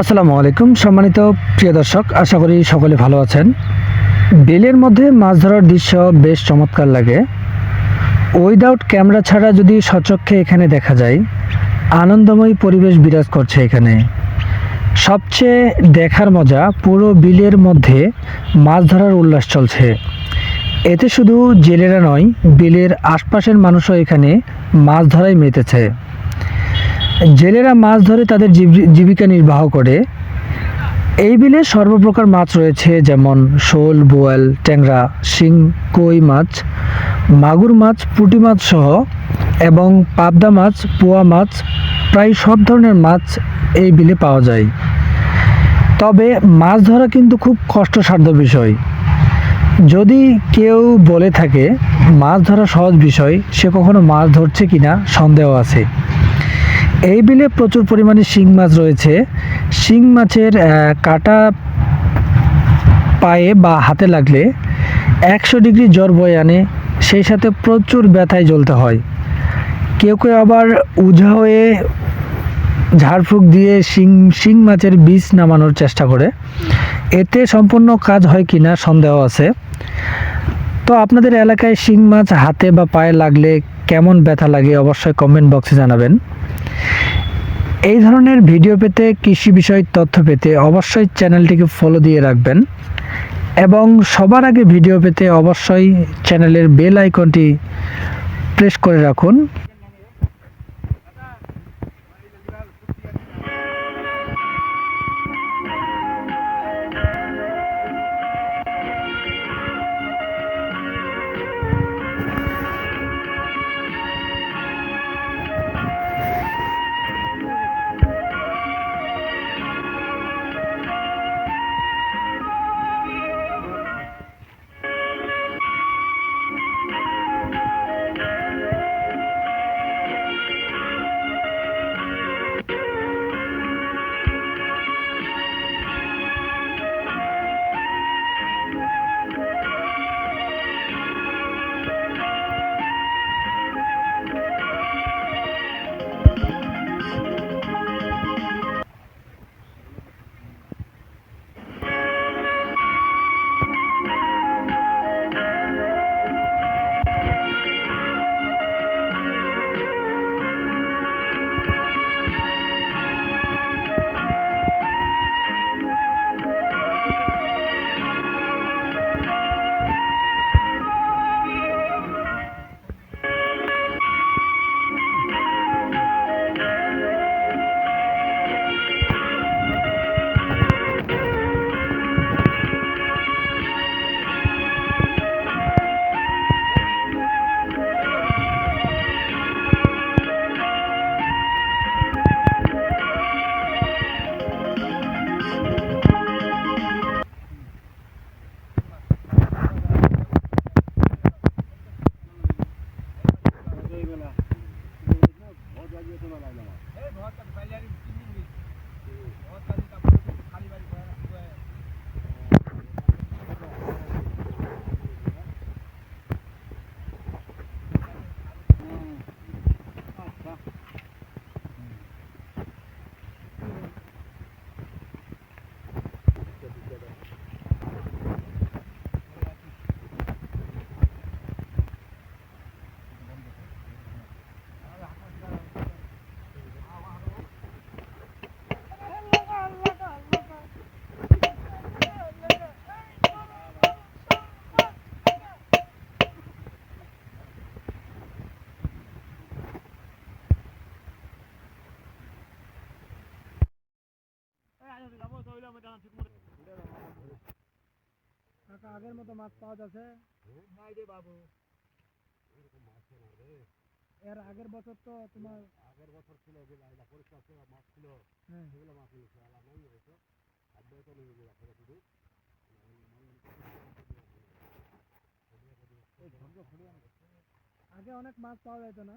আসসালামু আলাইকুম, সম্মানিত প্রিয় দর্শক, আশা করি সকলে ভালো আছেন। বেলের মধ্যে মাছ ধরার দৃশ্য বেশ চমৎকার লাগে। উইদাউট ক্যামেরা ছাড়া যদি সচক্ষে এখানে দেখা যায়, আনন্দময় পরিবেশ বিরাজ করছে এখানে। সবচেয়ে দেখার মজা পুরো বিলের মধ্যে মাছ ধরার উল্লাস চলছে। এতে শুধু জেলেরা নয়, বিলের আশপাশের মানুষও এখানে মাছ ধরায় মেতেছে। জেলেরা মাছ ধরে তাদের জীব- জীবিকা নির্বাহ করে। এই বিলে সর্বপ্রকার মাছ রয়েছে, যেমন শোল, বোয়াল, ট্যাংরা, শিং, কই মাছ, মাগুর মাছ, পুঁটি মাছ সহ, এবং পাবদা মাছ, পোয়া মাছ, প্রায় সব ধরনের মাছ এই বিলে পাওয়া যায়। তবে মাছ ধরা কিন্তু খুব কষ্টসাধ্য বিষয়। যদি কেউ বলে থাকে, মাছ ধরা সহজ বিষয়, সে কখনো মাছ ধরছে কিনা? সন্দেহ আছে। এই বিলে প্রচুর পরিমাণে শিং মাছ রয়েছে। শিং মাছের কাটা পায়ে বা হাতে লাগলে একশো ডিগ্রি জ্বর বয়ে আনে, সেই সাথে প্রচুর ব্যথায় জ্বলতে হয়। কেউ কেউ আবার উঝা হয়ে ঝাড়ফুঁক দিয়ে শিং শিং মাছের বীজ নামানোর চেষ্টা করে। এতে সম্পূর্ণ কাজ হয় কি না সন্দেহ আছে। তো আপনাদের এলাকায় শিং মাছ হাতে বা পায়ে লাগলে কেমন ব্যথা লাগে অবশ্যই কমেন্ট বক্সে জানাবেন। এই ধরনের ভিডিও পেতে, কৃষি বিষয়ক তথ্য পেতে অবশ্যই চ্যানেলটিকে ফলো দিয়ে রাখবেন। এবং সবার আগে ভিডিও পেতে অবশ্যই চ্যানেলের বেল আইকনটি প্রেস করে রাখুন। আগের মতো মাছ পাওয়া যাচ্ছে নাই রে বাবু এর আগের বছর তো তোমার আগের বছর ছিল যে লাইলা পরিষ্কার ছিল মাছ ছিল হ্যাঁ সেগুলো মাছ নিয়েছে আলা নাই হয়েছে খাদ্য তো নিয়ে গেল ফেলে শুধু আগে অনেক মাছ পাওয়া যেত না